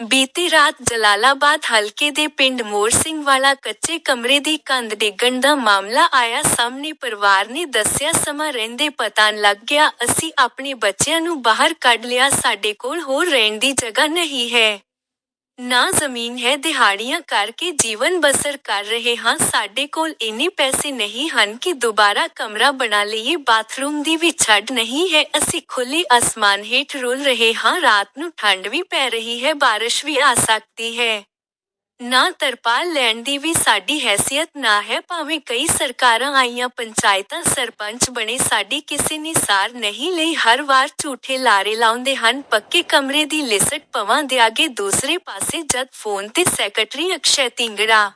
ਬੀਤੀ ਰਾਤ ਜਲਾਲਾਬਾਦ ਹਲਕੇ ਦੇ ਪਿੰਡ ਮੋਰ ਸਿੰਘ ਵਾਲਾ ਕੱਚੇ ਕਮਰੇ ਦੀ ਕੰਧ ਡਿੱਗਣ ਦਾ ਮਾਮਲਾ ਆਇਆ ਸਾਹਮਣੇ ਪਰਿਵਾਰ ਨੇ ਦੱਸਿਆ, ਸਮਾਂ ਰਹਿੰਦੇ ਪਤਾ ਲੱਗ ਗਿਆ, ਅਸੀਂ ਆਪਣੇ ਬੱਚਿਆਂ ਨੂੰ ਬਾਹਰ ਕੱਢ ਲਿਆ, ਸਾਡੇ ਕੋਲ ਹੋਰ ਰਹਿਣ ਦੀ ਜਗ੍ਹਾ ਨਹੀਂ ਹੈ। ਨਾ ਜ਼ਮੀਨ ਹੈ, ਦਿਹਾੜੀਆਂ ਕਰਕੇ ਜੀਵਨ ਬਸਰ ਕਰ ਰਹੇ ਹਾਂ। ਸਾਡੇ ਕੋਲ ਇੰਨੇ ਪੈਸੇ ਨਹੀਂ ਹਨ ਕਿ ਦੁਬਾਰਾ ਕਮਰਾ ਬਣਾ ਲਈਏ। ਬਾਥਰੂਮ ਦੀ ਵੀ ਛੱਡ ਨਹੀਂ ਹੈ। ਅਸੀਂ ਖੁੱਲੇ ਅਸਮਾਨ ਹੇਠ ਰੁਲ ਰਹੇ ਹਾਂ। ਰਾਤ ਨੂੰ ਠੰਡ ਵੀ ਪੈ ਰਹੀ ਹੈ। ਬਾਰਿਸ਼ ਵੀ ਆ ਸਕਦੀ ਹੈ। ਨਾ ਤਰਪਾਲ ਲੈਣ ਦੀ ਵੀ ਸਾਡੀ ਹੈਸੀਅਤ ਨਾ ਹੈ, ਭਾਵੇਂ ਕਈ ਸਰਕਾਰਾਂ ਆਈਆਂ ਪੰਚਾਇਤਾਂ ਸਰਪੰਚ ਬਣੇ, ਸਾਡੀ ਕਿਸੇ ਨੇ ਸਾਰ ਨਹੀਂ ਲਈ। ਹਰ ਵਾਰ ਝੂਠੇ ਲਾਰੇ ਲਾਉਂਦੇ ਹਨ, ਪੱਕੇ ਕਮਰੇ ਦੀ ਲਿਸਟ ਪਵਾਂ ਦਿਆਗੇ ਦੂਸਰੇ ਪਾਸੇ, ਜਦ ਫੋਨ ਤੇ ਸੈਕਟਰੀ ਅਕਸ਼ੈ ਤਿੰਗੜਾ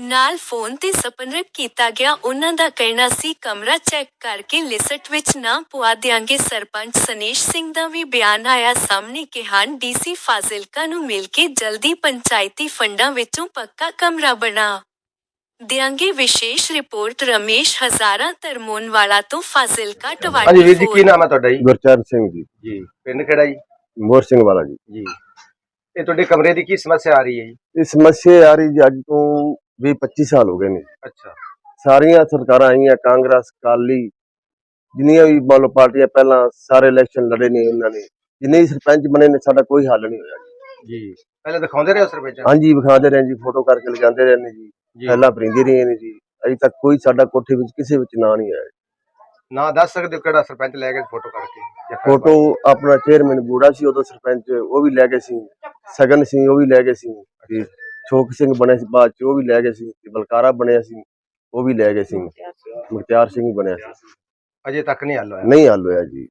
ਨਾਲ ਫੋਨ ਤੇ ਸੰਪਰਕ ਕੀਤਾ ਗਿਆ। ਉਹਨਾਂ ਦਾ ਕਹਿਣਾ ਸੀ ਕਮਰਾ ਚੈੱਕ ਕਰਕੇ ਲਿਸਟ ਵਿੱਚ ਨਾ ਪੁਆ ਦਿਆਂਗੇ। ਸਰਪੰਚ ਸਨੇਸ਼ ਸਿੰਘ ਦਾ ਵੀ ਬਿਆਨ ਆਇਆ। ਸਾਹਮਣੇ ਕਿ ਹਨ ਡੀਸੀ ਫਾਜ਼ਿਲਕਾ ਨੂੰ ਮਿਲ ਕੇ ਜਲਦੀ ਪੰਚਾਇਤੀ ਫੰਡਾਂ ਵਿੱਚੋਂ ਪੱਕਾ ਕਮਰਾ ਬਣਾ ਦਿਆਂਗੇ। ਵਿਸ਼ੇਸ਼ ਰਿਪੋਰਟ ਰਮੇਸ਼ ਹਜ਼ਾਰਾ ਤਰਮੋਨਵਾਲਾ ਤੋਂ ਫਾਜ਼ਿਲਕਾ ਹਾਂਜੀ ਵੀਰ ਜੀ ਕੀ 24 ਨਾਮ ਹੈ ਤੁਹਾਡਾ ਜੀ? ਗੁਰਚਰਨ ਸਿੰਘ ਜੀ। ਜੀ ਪਿੰਡ ਕਿਹੜਾ ਜੀ? ਮੋਰ ਸਿੰਘ ਵਾਲਾ ਜੀ। ਜੀ। ਇਹ ਤੁਹਾਡੇ ਕਮਰੇ ਦੀ ਕੀ ਸਮੱਸਿਆ ਆ ਰਹੀ ਹੈ ਜੀ? ਇਹ ਸਮੱਸਿਆ ਆ ਰਹੀ ਜੀ ਅੱਜ ਤੋਂ 20 25 ਸਾਲ ਹੋ ਗਏ ਨੇ। ਅੱਛਾ। ਸਾਰੀਆਂ ਸਰਕਾਰਾਂ ਆਈਆਂ ਕਾਂਗਰਸ ਕਾਲੀ ਜਿੰਨੀਆਂ ਵੀ ਲਓ ਪਾਰਟੀਆਂ ਪਹਿਲਾਂ ਸਾਰੇ ਇਲੈਕਸ਼ਨ ਲੜੇ ਨੇ ਉਹਨਾਂ ਨੇ। ਜਿੰਨੇ ਵੀ ਸਰਪੰਚ ਬਣੇ ਨੇ ਸਾਡਾ ਕੋਈ ਹੱਲ ਨਹੀਂ ਹੋਇਆ। ਜੀ। ਪਹਿਲੇ ਦਿਖਾਉਂਦੇ ਰਹੇ ਸਰਪੰਚ ਹਾਂਜੀ ਵਿਖਾਉਂਦੇ ਰਹੇ ਜੀ ਫੋਟੋ ਕਰਕੇ ਲਗਾਉਂਦੇ ਰਹੇ ਨੇ ਜੀ। ਪਹਿਲਾਂ ਪਰਿੰਦੇ ਰਹੇ ਨੇ ਜੀ। ਅਜੇ ਤੱਕ ਕੋਈ ਸਾਡਾ ਕੋਠੇ ਵਿੱਚ ਕਿਸੇ ਵਿੱਚ ਨਾਂ ਨਹੀਂ ਆਇਆ। ਨਾ ਦੱਸ ਸਕਦੇ ਕਿਹੜਾ ਸਰਪੰਚ ਲੈ ਕੇ ਫੋਟੋ ਕਰਕੇ ਫੋਟੋ ਆਪਣਾ ਚੇਅਰਮੈਨ ਬੂੜਾ ਸੀ ਉਦੋਂ ਸਰਪੰਚ ਉਹ ਵੀ ਲੈ ਗਏ ਸੀ। ਸਗਨ ਸਿੰਘ ਉਹ ਵੀ ਲੈ ਗਏ ਸੀ। ਛੋਕ ਸਿੰਘ ਬਣਿਆ ਸੀ ਬਾਅਦ ਚ ਉਹ ਵੀ ਲੈ ਗਏ ਸੀ ਤੇ ਬਲਕਾਰਾ ਬਣਿਆ ਸੀ ਉਹ ਵੀ ਲੈ ਗਏ ਸੀ। ਮੁਖਤਿਆਰ ਸਿੰਘ। ਬਣਿਆ ਸੀ। ਅਜੇ ਤੱਕ ਨਹੀਂ ਹੱਲ ਹੋਇਆ। ਨਹੀਂ ਹੱਲ ਹੋਇਆ ਜੀ।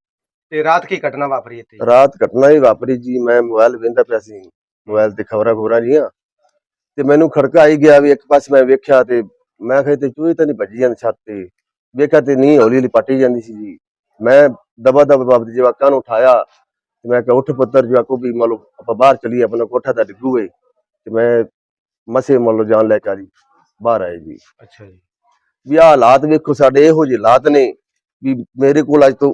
ਤੇ ਰਾਤ ਕੀ ਘਟਨਾ ਵਾਪਰੀ ਇੱਥੇ ਰਾਤ ਘਟਨਾ ਹੀ ਵਾਪਰੀ ਜੀ ਮੈਂ ਮੋਬਾਈਲ ਵੇਂਦਾ ਪਿਆ ਸੀ ਮੋਬਾਈਲ ਤੇ ਖਬਰਾਂ ਖਬਰਾਂ ਜੀਆਂ। ਤੇ ਮੈਨੂੰ ਖੜਕਾ ਆਈ ਗਿਆ ਵੀ ਇੱਕ ਪਾਸੇ ਮੈਂ ਵੇਖਿਆ ਤੇ ਮੈਂ ਕਿਹਾ ਤੇ ਚੂਹੇ ਤਾਂ ਨਹੀਂ ਭੱਜੀ ਜਾਂਦੇ ਛੱਤ ਤੇ। ਵੇਖਿਆ ਤੇ ਨਹੀਂ ਹੌਲੀ ਹੌਲੀ ਪੱਟੀ ਜਾਂਦੀ ਸੀ ਜੀ। ਮੈਂ ਦਬਾ ਦਬ ਬਾਬ ਦੇ ਜਵਾਕਾਂ ਨੂੰ ਉਠਾਇਆ ਤੇ ਮੈਂ ਕਿਹਾ ਉੱਠ ਪੁੱਤਰ ਜਵਾਕੋ ਵੀ ਮੰਨ ਲਓ ਆਪਾਂ ਬਾਹਰ ਚਲੀਏ ਆਪਣਾ ਕੋਠਾ ਤਾਂ ਡਿੱਗੂਏ। ਤੇ ਮੈਂ ਮਸੇ ਮੰਨ ਲਓ ਜਾਨ ਲੈ ਕੇ ਆ ਜੀ ਬਾਹਰ ਆਏ ਜੀ। ਅੱਛਾ ਜੀ। ਵੀ ਆਹ ਹਾਲਾਤ ਵੇਖੋ ਸਾਡੇ ਇਹੋ ਜਿਹੇ ਹਾਲਾਤ ਨੇ ਵੀ ਮੇਰੇ ਕੋਲ ਅੱਜ ਤੋਂ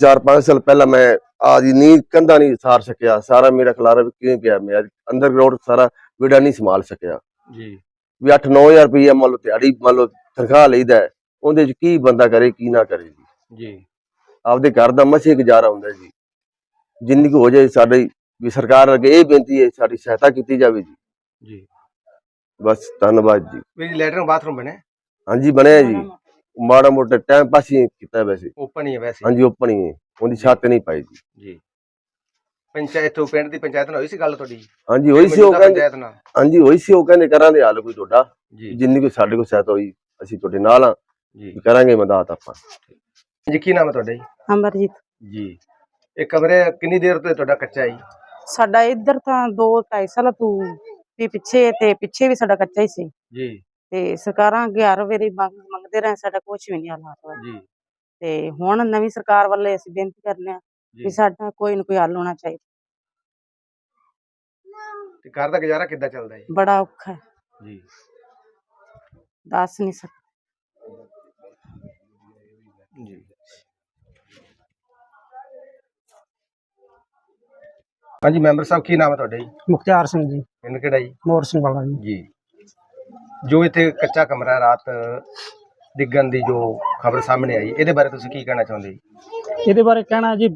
4-5 ਸਾਲ ਪਹਿਲਾਂ ਮੈਂ ਆਦੀ ਨੀ ਕੰਧਾ ਨਹੀਂ ਸਾਰ ਸਕਿਆ। ਸਾਰਾ ਮੇਰਾ ਖਲਾਰਾ ਕਿਵੇਂ ਪਿਆ ਮੈਂ ਅੰਡਰਗਰਾਉਂਡ ਸਾਰਾ ਵਿੜਾ ਨਹੀਂ ਸੰਭਾਲ ਸਕਿਆ। ਜੀ। ਵੀ 8-9000 ਰੁਪਏ ਮੰਨ ਲਓ ਦਿਹਾੜੀ ਮੰਨ ਲਓ ਤਨਖਾਹ ਲਈਦਾ ਉਹਦੇ ਚ ਕੀ ਬੰਦਾ ਕਰੇ ਕੀ ਨਾ ਕਰੇ ਜੀ। ਜੀ। ਆਪਦੇ ਘਰ ਦਾ ਮਸੇ ਗੁਜ਼ਾਰਾ ਹੁੰਦਾ ਜੀ। ਜਿੰਨੀ ਕੁ ਹੋ ਜਾਏ ਸਾਡੀ ਵੀ ਸਰਕਾਰ ਅੱਗੇ ਇਹ ਬੇਨਤੀ ਹੈ ਸਾਡੀ ਸਹਾਇਤਾ ਕੀਤੀ ਜਾਵੇ ਜੀ। ਜੀ। ਬਸ ਧੰਨਵਾਦ ਜੀ। ਜੀ ਲੈਟਰਿੰਗ ਬਾਥਰੂਮ ਬਣੇ? ਹਾਂਜੀ ਬਣਿਆ ਜੀ। ਮਾੜਾ ਮੋਟਾ ਟਾਈਮ ਪਾਸ ਹੀ ਕੀਤਾ ਵੈਸੇ। ਓਪਨ ਹੀ ਹੈ ਵੈਸੇ। ਹਾਂਜੀ ਓਪਨ ਹੀ ਹੈ। ਉਹਦੀ ਛੱਤ ਨਹੀਂ ਪਾਈ ਜੀ। ਜੀ। ਪੰਚਾਇਤ ਤੋਂ ਪਿੰਡ ਦੀ ਪੰਚਾਇਤ ਨਾਲ ਹੋਈ ਸੀ ਗੱਲ ਤੁਹਾਡੀ? ਹਾਂਜੀ ਹੋਈ ਸੀ ਉਹ ਮੌਜੂਦਾ ਕਹਿੰਦੇ ਪੰਚਾਇਤ ਨਾਲ। ਹਾਂਜੀ ਹੋਈ ਸੀ ਉਹ ਕਹਿੰਦੇ ਕਰਾਂਗੇ ਹੱਲ ਕੋਈ ਤੁਹਾਡਾ। ਜੀ। ਜਿੰਨੀ ਕੋਈ ਸਾਡੇ ਕੋਲ ਸਹਾਇਤਾ ਹੋਈ ਅਸੀਂ ਤੁਹਾਡੇ ਨਾਲ ਆ ਜੀ। ਕਰਾਂਗੇ ਮਦਦ ਆਪਾਂ। ਜੀ ਕੀ ਨਾਮ ਹੈ ਤੁਹਾਡਾ ਜੀ? ਅਮਰਜੀਤ ਜੀ। ਇਹ ਕਮਰੇ ਕਿੰਨੀ ਦੇਰ ਤੋਂ ਤੁਹਾਡਾ ਕੱਚਾ ਜੀ? ਸਾਡਾ ਇੱਧਰ ਤਾਂ 2 2.5 ਸਾਲ ਤੋਂ ਵੀ ਪਿੱਛੇ ਤੇ ਪਿੱਛੇ ਵੀ ਸਾਡਾ ਕੱਚਾ ਹੀ ਸੀ। ਜੀ। ਤੇ ਸਰਕਾਰਾਂ ਅੱਗੇ ਹਰ ਵਾਰੀ ਮੰਗ ਮੰਗਦੇ ਰਹੇ ਸਾਡਾ ਕੁਝ ਵੀ ਨਹੀਂ ਹਾਲਾਤ ਹੋਇਆ ਜੀ। ਤੇ ਹੁਣ ਨਵੀਂ ਸਰਕਾਰ ਵੱਲੇ ਅਸੀਂ ਬੇਨਤੀ ਕਰਨੇ ਆ ਵੀ ਸਾਡਾ ਕੋਈ ਨਾ ਕੋਈ ਹੱਲ ਹੋਣਾ ਚਾਹੀਦਾ। ਤੇ ਘਰ ਦਾ ਗੁਜ਼ਾਰਾ ਕਿੱਦਾਂ ਚੱਲਦਾ ਜੀ? ਬੜਾ ਔਖਾ ਹੈ। ਜੀ। ਦੱਸ ਨਹੀਂ ਸਕ ਜੀ। ਹਾਂਜੀ ਮੈਂਬਰ ਸਾਹਿਬ ਕੀ ਨਾਮ ਹੈ ਤੁਹਾਡਾ ਜੀ? ਮੁਖਤਿਆਰ ਸਿੰਘ ਜੀ। ਪਿੰਡ ਕਿਹੜਾ ਜੀ? ਮੋਰ ਸਿੰਘ ਵਾਲਾ ਜੀ। ਜੀ। ਜੋ ਇੱਥੇ ਕੱਚਾ ਕਮਰਾ ਰਾਤ ਡਿੱਗਣ ਦੀ ਜੋ ਖਬਰ ਸਾਹਮਣੇ ਆਈ ਇਹਦੇ ਬਾਰੇ ਤੁਸੀਂ ਕੀ ਕਹਿਣਾ ਚਾਹੁੰਦੇ ਜੀ? ਇਹਦੇ ਬਾਰੇ ਕਹਿਣਾ ਜੀ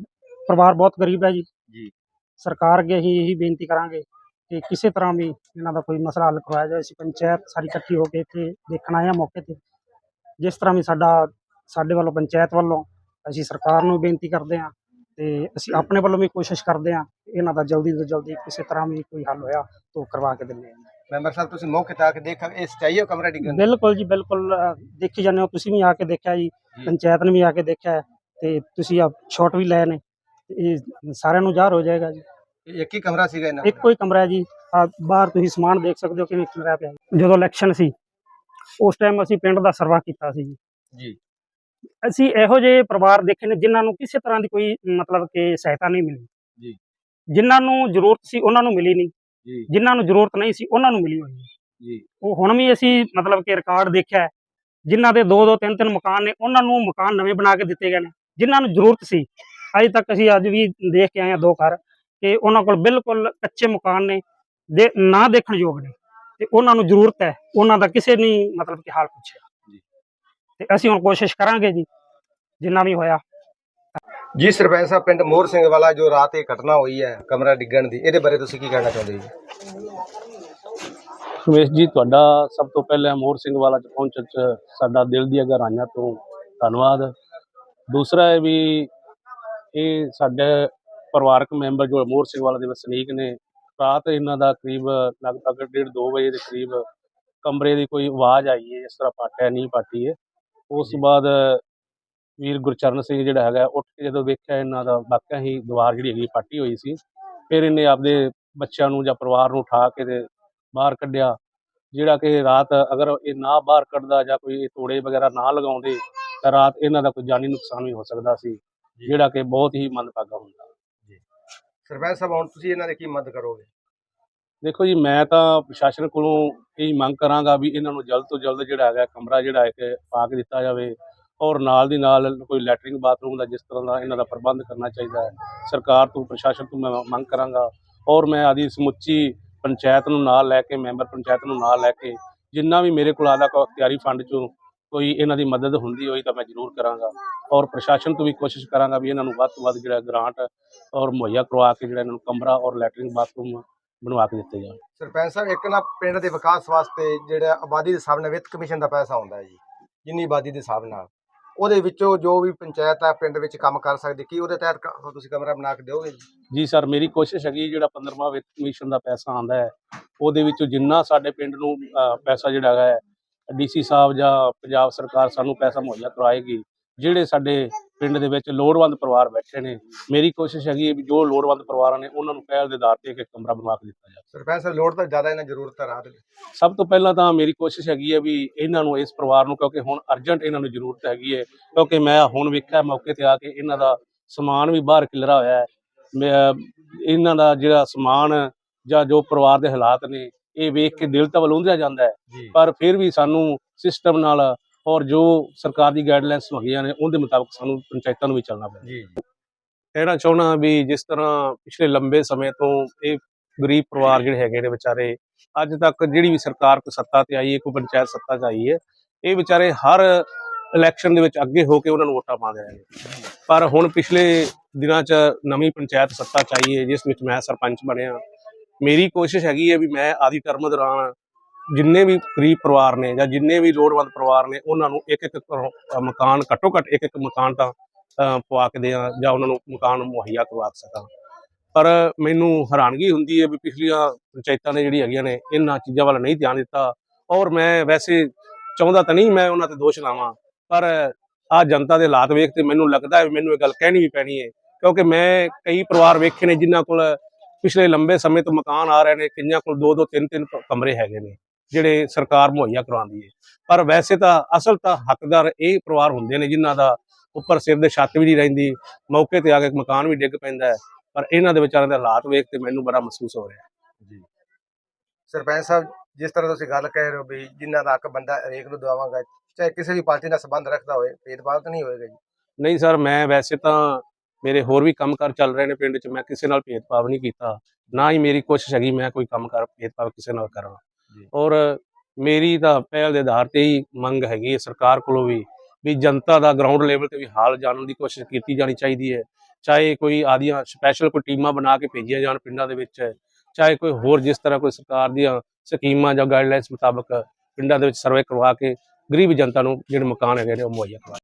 ਪਰਿਵਾਰ ਬਹੁਤ ਗਰੀਬ ਹੈ ਜੀ। ਜੀ। ਸਰਕਾਰ ਅੱਗੇ ਹੀ ਇਹੀ ਬੇਨਤੀ ਕਰਾਂਗੇ ਕਿ ਕਿਸੇ ਤਰ੍ਹਾਂ ਵੀ ਇਹਨਾਂ ਦਾ ਕੋਈ ਮਸਲਾ ਹੱਲ ਕਰਵਾਇਆ ਜਾਏ ਅਸੀਂ ਪੰਚਾਇਤ ਸਾਰੀ ਇਕੱਠੀ ਹੋ ਕੇ ਇੱਥੇ ਦੇਖਣ ਆਏ ਹਾਂ ਮੌਕੇ ਤੇ। ਜਿਸ ਤਰ੍ਹਾਂ ਵੀ ਸਾਡਾ ਸਾਡੇ ਵੱਲੋਂ ਪੰਚਾਇਤ ਵੱਲੋਂ ਅਸੀਂ ਸਰਕਾਰ ਨੂੰ ਬੇਨਤੀ ਕਰਦੇ ਹਾਂ ਤੇ ਅਸੀਂ ਆਪਣੇ ਵੱਲੋਂ ਵੀ ਕੋਸ਼ਿਸ਼ ਕਰਦੇ ਹਾਂ ਇਹਨਾਂ ਦਾ ਜਲਦੀ ਤੋਂ ਜਲਦੀ ਕਿਸੇ ਤਰ੍ਹਾਂ ਵੀ ਕੋਈ ਹੱਲ ਹੋਇਆ ਤਾਂ ਕਰਵਾ ਕੇ ਦਿੰਦੇ ਹਾਂ। ਮੈਂਬਰ ਸਾਹਿਬ ਤੁਸੀਂ ਮੌਕੇ ਤੇ ਆ ਕੇ ਦੇਖ ਇਹ ਸਚਾਈ ਹੈ ਕਮਰਾ ਡਿੱਗਣ? ਬਿਲਕੁਲ ਜੀ ਬਿਲਕੁਲ ਦੇਖੀ ਜਾਂਦੇ ਹੋ ਤੁਸੀਂ ਵੀ ਆ ਕੇ ਦੇਖਿਆ ਜੀ ਪੰਚਾਇਤ ਨੇ ਵੀ ਆ ਕੇ ਦੇਖਿਆ ਹੈ ਤੇ ਤੁਸੀਂ ਆ ਸ਼ਾਟ ਵੀ ਲਏ ਨੇ ਤੇ ਇਹ ਸਾਰਿਆਂ ਨੂੰ ਜ਼ਾਹਰ ਹੋ ਜਾਏਗਾ ਜੀ। ਇਹ ਇੱਕ ਹੀ ਕਮਰਾ ਸੀਗਾ ਇਹਨਾਂ ਇੱਕੋ ਹੀ ਕਮਰਾ ਹੈ ਜੀ ਬਾਹਰ ਤੁਸੀਂ ਸਮਾਨ ਦੇਖ ਸਕਦੇ ਹੋ ਕਿਵੇਂ ਖਿਲਰਿਆ ਪਿਆ। ਜਦੋਂ ਇਲੈਕਸ਼ਨ ਸੀ ਉਸ ਟਾਈਮ ਅਸੀਂ ਪਿੰਡ ਦਾ ਸਰਵਾ ਕੀਤਾ ਸੀ ਜੀ। ਜੀ। ਅਸੀਂ ਇਹੋ ਜਿਹੇ ਪਰਿਵਾਰ ਦੇਖੇ ਨੇ ਜਿਨ੍ਹਾਂ ਨੂੰ ਕਿਸੇ ਤਰ੍ਹਾਂ ਦੀ ਕੋਈ ਮਤਲਬ ਕਿ ਸਹਾਇਤਾ ਨਹੀਂ ਮਿਲੀ। ਜੀ। ਜਿਨ੍ਹਾਂ ਨੂੰ ਜ਼ਰੂਰਤ ਸੀ ਉਹਨਾਂ ਨੂੰ ਮਿਲੀ ਨਹੀਂ। ਜੀ। ਜਿਨ੍ਹਾਂ ਨੂੰ ਜ਼ਰੂਰਤ ਨਹੀਂ ਸੀ ਉਹਨਾਂ ਨੂੰ ਮਿਲੀ ਹੋਈ ਹੈ ਜੀ। ਉਹ ਹੁਣ ਵੀ ਅਸੀਂ ਮਤਲਬ ਕਿ ਰਿਕਾਰਡ ਦੇਖਿਆ ਹੈ ਜਿਨ੍ਹਾਂ ਦੇ ਦੋ ਦੋ ਤਿੰਨ ਤਿੰਨ ਮਕਾਨ ਨੇ ਉਹਨਾਂ ਨੂੰ ਮਕਾਨ ਨਵੇਂ ਬਣਾ ਕੇ ਦਿੱਤੇ ਗਏ ਨੇ। ਜਿਨ੍ਹਾਂ ਨੂੰ ਜ਼ਰੂਰਤ ਸੀ ਅਜੇ ਤੱਕ ਅਸੀਂ ਅੱਜ ਵੀ ਦੇਖ ਕੇ ਆਏ ਹਾਂ ਦੋ ਘਰ ਕਿ ਉਹਨਾਂ ਕੋਲ ਬਿਲਕੁਲ ਕੱਚੇ ਮਕਾਨ ਨੇ ਦੇ ਨਾ ਦੇਖਣ ਯੋਗ ਨੇ ਤੇ ਉਹਨਾਂ ਨੂੰ ਜ਼ਰੂਰਤ ਹੈ ਉਹਨਾਂ ਦਾ ਕਿਸੇ ਨੇ ਮਤਲਬ ਕਿ ਹਾਲ ਪੁੱਛਿਆ। ਤੇ ਅਸੀਂ ਹੁਣ ਕੋਸ਼ਿਸ਼ ਕਰਾਂਗੇ ਜੀ ਜਿੰਨਾ ਵੀ ਹੋਇਆ। ਜੀ ਸਰਪੰਚ ਸਾਹਿਬ ਪਿੰਡ ਮੋਹਰ ਸਿੰਘ ਵਾਲਾ ਜੋ ਰਾਤ ਇਹ ਘਟਨਾ ਹੋਈ ਹੈ ਕਮਰਾ ਡਿੱਗਣ ਦੀ ਇਹਦੇ ਬਾਰੇ ਤੁਸੀਂ ਕੀ ਕਹਿਣਾ ਚਾਹੁੰਦੇ ਜੀ? ਸੁਮੇਸ਼ ਜੀ ਤੁਹਾਡਾ ਸਭ ਤੋਂ ਪਹਿਲਾਂ ਮੋਹਰ ਸਿੰਘ ਵਾਲਾ ਚ ਪਹੁੰਚਣ ਚ ਸਾਡਾ ਦਿਲ ਦੀਆਂ ਗਹਿਰਾਈਆਂ ਤੋਂ ਧੰਨਵਾਦ। ਦੂਸਰਾ ਹੈ ਵੀ ਇਹ ਸਾਡੇ ਪਰਿਵਾਰਕ ਮੈਂਬਰ ਜੋ ਮੋਹਰ ਸਿੰਘ ਵਾਲਾ ਦੇ ਵਸਨੀਕ ਨੇ ਰਾਤ ਇਹਨਾਂ ਦਾ ਕਰੀਬ ਲਗਭਗ 1:30 2 ਵਜੇ ਦੇ ਕਰੀਬ ਕਮਰੇ ਦੀ ਕੋਈ ਆਵਾਜ਼ ਆਈ ਹੈ ਇਸ ਤਰ੍ਹਾਂ ਪਾਟਿਆ ਨਹੀਂ ਪਾਟੀ ਹੈ। ਉਸ ਤੋਂ ਬਾਅਦ ਵੀਰ ਗੁਰਚਰਨ ਸਿੰਘ ਜਿਹੜਾ ਹੈਗਾ ਉੱਠ ਕੇ ਜਦੋਂ ਵੇਖਿਆ ਇਹਨਾਂ ਦਾ ਵਾਕਿਆ ਹੀ ਦੀਵਾਰ ਜਿਹੜੀ ਹੈਗੀ ਪਾਟੀ ਹੋਈ ਸੀ ਫਿਰ ਇਹਨੇ ਆਪਦੇ ਬੱਚਿਆਂ ਨੂੰ ਜਾਂ ਪਰਿਵਾਰ ਨੂੰ ਉਠਾ ਕੇ ਤੇ ਬਾਹਰ ਕੱਢਿਆ। ਜਿਹੜਾ ਕਿ ਰਾਤ ਅਗਰ ਇਹ ਨਾ ਬਾਹਰ ਕੱਢਦਾ ਜਾਂ ਕੋਈ ਇਹ ਤੋੜੇ ਵਗੈਰਾ ਨਾ ਲਗਾਉਂਦੇ ਤਾਂ ਰਾਤ ਇਹਨਾਂ ਦਾ ਕੋਈ ਜਾਨੀ ਨੁਕਸਾਨ ਵੀ ਹੋ ਸਕਦਾ ਸੀ ਜਿਹੜਾ ਕਿ ਬਹੁਤ ਹੀ ਮੰਦਭਾਗਾ ਹੁੰਦਾ। ਸਰਪੰਚ ਸਾਹਿਬ ਹੁਣ ਤੁਸੀਂ ਇਹਨਾਂ ਦੀ ਕੀ ਮਦਦ ਕਰੋਗੇ? ਦੇਖੋ ਜੀ, ਮੈਂ ਤਾਂ ਪ੍ਰਸ਼ਾਸਨ ਕੋਲੋਂ ਇਹ ਮੰਗ ਕਰਾਂਗਾ ਵੀ ਇਹਨਾਂ ਨੂੰ ਜਲਦ ਤੋਂ ਜਲਦ ਜਿਹੜਾ ਹੈਗਾ ਕਮਰਾ ਜਿਹੜਾ ਹੈ ਕਿ ਪਾ ਕੇ ਦਿੱਤਾ ਜਾਵੇ ਔਰ ਨਾਲ ਦੀ ਨਾਲ ਕੋਈ ਲੈਟਰਿੰਗ ਬਾਥਰੂਮ ਦਾ ਜਿਸ ਤਰ੍ਹਾਂ ਦਾ ਇਹਨਾਂ ਦਾ ਪ੍ਰਬੰਧ ਕਰਨਾ ਚਾਹੀਦਾ ਹੈ, ਸਰਕਾਰ ਤੋਂ, ਪ੍ਰਸ਼ਾਸਨ ਤੋਂ ਮੈਂ ਮੰਗ ਕਰਾਂਗਾ ਔਰ ਮੈਂ ਆਦੀ ਸਮੁੱਚੀ ਪੰਚਾਇਤ ਨੂੰ ਨਾਲ ਲੈ ਕੇ, ਮੈਂਬਰ ਪੰਚਾਇਤ ਨੂੰ ਨਾਲ ਲੈ ਕੇ ਜਿੰਨਾ ਵੀ ਮੇਰੇ ਕੋਲ ਆਦਾ ਅਖਤਿਆਰੀ ਫੰਡ ਚੋਂ ਕੋਈ ਇਹਨਾਂ ਦੀ ਮਦਦ ਹੁੰਦੀ ਹੋਈ ਤਾਂ ਮੈਂ ਜ਼ਰੂਰ ਕਰਾਂਗਾ ਔਰ ਪ੍ਰਸ਼ਾਸਨ ਤੋਂ ਵੀ ਕੋਸ਼ਿਸ਼ ਕਰਾਂਗਾ ਵੀ ਇਹਨਾਂ ਨੂੰ ਵੱਧ ਤੋਂ ਵੱਧ ਜਿਹੜਾ ਗ੍ਰਾਂਟ ਔਰ ਮੁਹੱਈਆ ਕਰਵਾ ਕੇ ਜਿਹੜਾ ਇਹਨਾਂ ਨੂੰ ਕਮਰਾ ਔਰ ਲੈਟਰਿੰਗ ਬਾਥਰੂਮ ਬਣਵਾ ਕੇ ਦਿੱਤੇ ਜਾਣ। ਸਰਪੰਚ ਸਾਹਿਬ ਇੱਕ ਨਾ ਪਿੰਡ ਦੇ ਵਿਕਾਸ ਵਾਸਤੇ ਜਿਹੜਾ ਆਬਾਦੀ ਦੇ ਹਿਸਾਬ ਨਾਲ ਵਿੱਤ ਕਮਿਸ਼ਨ ਦਾ ਪੈਸਾ ਆਉਂਦਾ ਹੈ ਜੀ ਜਿੰਨੀ ਆਬਾਦੀ ਦੇ ਹਿਸਾਬ ਨਾਲ। ਉਹਦੇ ਵਿੱਚੋਂ ਜੋ ਵੀ ਪੰਚਾਇਤ ਆ ਪਿੰਡ ਵਿੱਚ ਕੰਮ ਕਰ ਸਕਦੀ ਕੀ ਉਹਦੇ ਤਹਿਤ ਕ- ਤੁਸੀਂ ਕਮਰਾ ਬਣਾ ਕੇ ਦਿਓਗੇ ਜੀ? ਜੀ ਸਰ ਮੇਰੀ ਕੋਸ਼ਿਸ਼ ਹੈਗੀ ਜਿਹੜਾ 15ਵਾਂ ਵਿੱਤ ਕਮਿਸ਼ਨ ਦਾ ਪੈਸਾ ਆਂਦਾ ਹੈ ਉਹਦੇ ਵਿੱਚੋਂ ਜਿੰਨਾ ਸਾਡੇ ਪਿੰਡ ਨੂੰ ਪੈਸਾ ਜਿਹੜਾ ਹੈਗਾ ਹੈ ਡੀਸੀ ਸਾਹਿਬ ਜਾਂ ਪੰਜਾਬ ਸਰਕਾਰ ਸਾਨੂੰ ਪੈਸਾ ਮੁਹੱਈਆ ਕਰਵਾਏਗੀ ਜਿਹੜੇ ਸਾਡੇ ਪਿੰਡ ਦੇ ਵਿੱਚ ਲੋੜਵੰਦ ਪਰਿਵਾਰ ਬੈਠੇ ਨੇ। ਮੇਰੀ ਕੋਸ਼ਿਸ਼ ਹੈਗੀ ਹੈ ਵੀ ਜੋ ਲੋੜਵੰਦ ਪਰਿਵਾਰਾਂ ਨੇ ਉਹਨਾਂ ਨੂੰ ਪਹਿਲ ਦੇ ਆਧਾਰ ਤੇ ਇੱਕ ਕਮਰਾ ਬਣਵਾ ਕੇ ਦਿੱਤਾ ਜਾਵੇ। ਸਰਪੰਚ ਸਾਹਿਬ ਲੋੜ ਤਾਂ ਜ਼ਿਆਦਾ ਇਹਨਾਂ ਜ਼ਰੂਰਤ ਹੈ ਰਾਤ ਦੀ ਸਭ ਤੋਂ ਪਹਿਲਾਂ ਤਾਂ ਮੇਰੀ ਕੋਸ਼ਿਸ਼ ਹੈਗੀ ਹੈ ਵੀ ਇਹਨਾਂ ਨੂੰ ਇਸ ਪਰਿਵਾਰ ਨੂੰ ਕਿਉਂਕਿ ਹੁਣ ਅਰਜੈਂਟ ਇਹਨਾਂ ਨੂੰ ਜ਼ਰੂਰਤ ਹੈਗੀ ਹੈ ਕਿਉਂਕਿ ਮੈਂ ਹੁਣ ਵੇਖਿਆ ਮੌਕੇ ਤੇ ਆ ਕੇ ਇਹਨਾਂ ਦਾ ਸਮਾਨ ਵੀ ਬਾਹਰ ਖਿਲਰਾ ਹੋਇਆ ਹੈ। ਇਹਨਾਂ ਦਾ ਜਿਹੜਾ ਸਮਾਨ ਜਾਂ ਜੋ ਪਰਿਵਾਰ ਦੇ ਹਾਲਾਤ ਨੇ ਇਹ ਵੇਖ ਕੇ ਦਿਲ ਤਾਂ ਵਲੂੰਦਿਆ ਜਾਂਦਾ ਹੈ। ਪਰ ਫਿਰ ਵੀ ਸਾਨੂੰ ਸਿਸਟਮ ਨਾਲ ਔਰ ਜੋ ਸਰਕਾਰ ਦੀ ਗਾਈਡਲਾਈਨਸ ਹੈਗੀਆਂ ਨੇ ਉਹਦੇ ਮੁਤਾਬਕ ਸਾਨੂੰ ਪੰਚਾਇਤਾਂ ਨੂੰ ਵੀ ਚੱਲਣਾ ਪੈਂਦਾ ਜੀ। ਕਹਿਣਾ ਚਾਹੁੰਦਾ ਵੀ ਜਿਸ ਤਰ੍ਹਾਂ ਪਿਛਲੇ ਲੰਬੇ ਸਮੇਂ ਤੋਂ ਇਹ ਗਰੀਬ ਪਰਿਵਾਰ ਜਿਹੜੇ ਹੈਗੇ ਨੇ ਵਿਚਾਰੇ ਅੱਜ ਤੱਕ ਜਿਹੜੀ ਵੀ ਸਰਕਾਰ ਕੋ ਸੱਤਾ ਤੇ ਆਈ ਹੈ ਕੋਈ ਪੰਚਾਇਤ ਸੱਤਾ 'ਚ ਆਈ ਹੈ ਇਹ ਵਿਚਾਰੇ ਹਰ ਇਲੈਕਸ਼ਨ ਦੇ ਵਿੱਚ ਅੱਗੇ ਹੋ ਕੇ ਉਹਨਾਂ ਨੂੰ ਵੋਟਾਂ ਪਾਉਂਦੇ ਰਹੇ ਨੇ। ਪਰ ਹੁਣ ਪਿਛਲੇ ਦਿਨਾਂ 'ਚ ਨਵੀਂ ਪੰਚਾਇਤ ਸੱਤਾ 'ਚ ਆਈ ਹੈ ਜਿਸ ਵਿੱਚ ਮੈਂ ਸਰਪੰਚ ਬਣਿਆ। ਮੇਰੀ ਕੋਸ਼ਿਸ਼ ਹੈਗੀ ਹੈ ਵੀ ਮੈਂ ਆਦੀ ਟਰਮ ਦੌਰਾਨ ਜਿੰਨੇ ਵੀ ਗਰੀਬ ਪਰਿਵਾਰ ਨੇ ਜਾਂ ਜਿੰਨੇ ਵੀ ਲੋੜਵੰਦ ਪਰਿਵਾਰ ਨੇ ਉਹਨਾਂ ਨੂੰ ਇੱਕ ਇੱਕ ਮਕਾਨ ਘੱਟੋ ਘੱਟ ਇੱਕ ਇੱਕ ਮਕਾਨ ਤਾਂ ਅ, ਪਵਾ ਕੇ ਦਿਆਂ ਜਾਂ ਉਹਨਾਂ ਨੂੰ ਮਕਾਨ ਮੁਹੱਈਆ ਕਰਵਾ ਸਕਾਂ। ਪਰ ਮੈਨੂੰ ਹੈਰਾਨਗੀ ਹੁੰਦੀ ਹੈ ਵੀ ਪਿਛਲੀਆਂ ਪੰਚਾਇਤਾਂ ਨੇ ਜਿਹੜੀ ਹੈਗੀਆਂ ਨੇ ਇਹਨਾਂ ਚੀਜ਼ਾਂ ਵੱਲ ਨਹੀਂ ਧਿਆਨ ਦਿੱਤਾ। ਔਰ ਮੈਂ ਵੈਸੇ ਚਾਹੁੰਦਾ ਤਾਂ ਨਹੀਂ ਮੈਂ ਉਹਨਾਂ ਤੇ ਦੋਸ਼ ਲਾਵਾਂ ਪਰ ਆ ਜਨਤਾ ਦੇ ਹਾਲਾਤ ਵੇਖ ਤੇ ਮੈਨੂੰ ਲੱਗਦਾ ਹੈ ਵੀ ਮੈਨੂੰ ਇਹ ਗੱਲ ਕਹਿਣੀ ਵੀ ਪੈਣੀ ਹੈ। ਕਿਉਂਕਿ ਮੈਂ ਕਈ ਪਰਿਵਾਰ ਵੇਖੇ ਨੇ ਜਿਨ੍ਹਾਂ ਕੋਲ ਪਿਛਲੇ ਲੰਬੇ ਸਮੇਂ ਤੋਂ ਮਕਾਨ ਆ ਰਹੇ ਨੇ ਕਈਆਂ ਕੋਲ ਦੋ ਦੋ ਤਿੰਨ ਤਿੰਨ ਕਮਰੇ ਹੈਗੇ ਨੇ। ਜਿਹੜੇ ਸਰਕਾਰ ਮੁਹੱਈਆ ਕਰਵਾਉਂਦੀ ਹੈ। ਪਰ ਵੈਸੇ ਤਾਂ ਅਸਲ ਤਾਂ ਹੱਕਦਾਰ ਇਹ ਪਰਿਵਾਰ ਹੁੰਦੇ ਨੇ ਜਿਨ੍ਹਾਂ ਦਾ ਉੱਪਰ ਸਿਰ ਦੇ ਛੱਤ ਵੀ ਨਹੀਂ ਰਹਿੰਦੀ ਮੌਕੇ ਤੇ ਆ ਕੇ ਮਕਾਨ ਵੀ ਡਿੱਗ ਪੈਂਦਾ ਹੈ। ਪਰ ਇਹਨਾਂ ਦੇ ਵਿਚਾਰਿਆਂ ਦੇ ਹਾਲਾਤ ਵੇਖ ਕੇ ਮੈਨੂੰ ਬੜਾ ਮਹਿਸੂਸ ਹੋ ਰਿਹਾ ਜੀ। ਸਰਪੰਚ ਸਾਹਿਬ ਜਿਸ ਤਰ੍ਹਾਂ ਤੁਸੀਂ ਗੱਲ ਕਹਿ ਰਹੇ ਹੋ ਵੀ ਜਿਨ੍ਹਾਂ ਦਾ ਹੱਕ ਬੰਦਾ ਹਰੇਕ ਨੂੰ ਦਵਾਵਾਂਗਾ ਚਾਹੇ ਕਿਸੇ ਵੀ ਪਾਰਟੀ ਨਾਲ ਸੰਬੰਧ ਰੱਖਦਾ ਹੋਵੇ ਭੇਦਭਾਵ ਤਾਂ ਨਹੀਂ ਹੋਏਗਾ ਜੀ? ਨਹੀਂ ਸਰ ਮੈਂ ਵੈਸੇ ਤਾਂ ਮੇਰੇ ਹੋਰ ਵੀ ਕੰਮਕਾਰ ਚੱਲ ਰਹੇ ਨੇ ਪਿੰਡ 'ਚ ਮੈਂ ਕਿਸੇ ਨਾਲ ਭੇਦਭਾਵ ਨਹੀਂ ਕੀਤਾ। ਨਾ ਹੀ ਮੇਰੀ ਕੋਸ਼ਿਸ਼ ਹੈਗੀ ਮੈਂ ਕੋਈ ਕੰਮ ਕਰ ਭੇਦਭਾਵ ਕਿਸੇ ਨਾਲ ਕਰਾਂ। ਔਰ ਮੇਰੀ ਤਾਂ ਪਹਿਲ ਦੇ ਆਧਾਰ ਤੇ ਹੀ ਮੰਗ ਹੈਗੀ ਹੈ ਸਰਕਾਰ ਕੋਲੋਂ ਵੀ ਵੀ ਜਨਤਾ ਦਾ ਗਰਾਊਂਡ ਲੈਵਲ ਤੇ ਵੀ ਹਾਲ ਜਾਣਨ ਦੀ ਕੋਸ਼ਿਸ਼ ਕੀਤੀ ਜਾਣੀ ਚਾਹੀਦੀ ਹੈ। ਚਾਹੇ ਕੋਈ ਆਦੀਆਂ ਸਪੈਸ਼ਲ ਕੋਈ ਟੀਮਾਂ ਬਣਾ ਕੇ ਭੇਜੀਆਂ ਜਾਣ ਪਿੰਡਾਂ ਦੇ ਵਿੱਚ, ਚਾਹੇ ਕੋਈ ਹੋਰ ਜਿਸ ਤਰ੍ਹਾਂ ਕੋਈ ਸਰਕਾਰ ਦੀਆਂ ਸਕੀਮਾਂ ਜਾਂ ਗਾਈਡਲਾਈਨਸ ਮੁਤਾਬਕ ਪਿੰਡਾਂ ਦੇ ਵਿੱਚ ਸਰਵੇ ਕਰਵਾ ਕੇ ਗਰੀਬ ਜਨਤਾ ਨੂੰ ਜਿਹੜੇ ਮਕਾਨ ਹੈਗੇ ਨੇ ਉਹ ਮੁਹੱਈਆ ਕਰਵਾ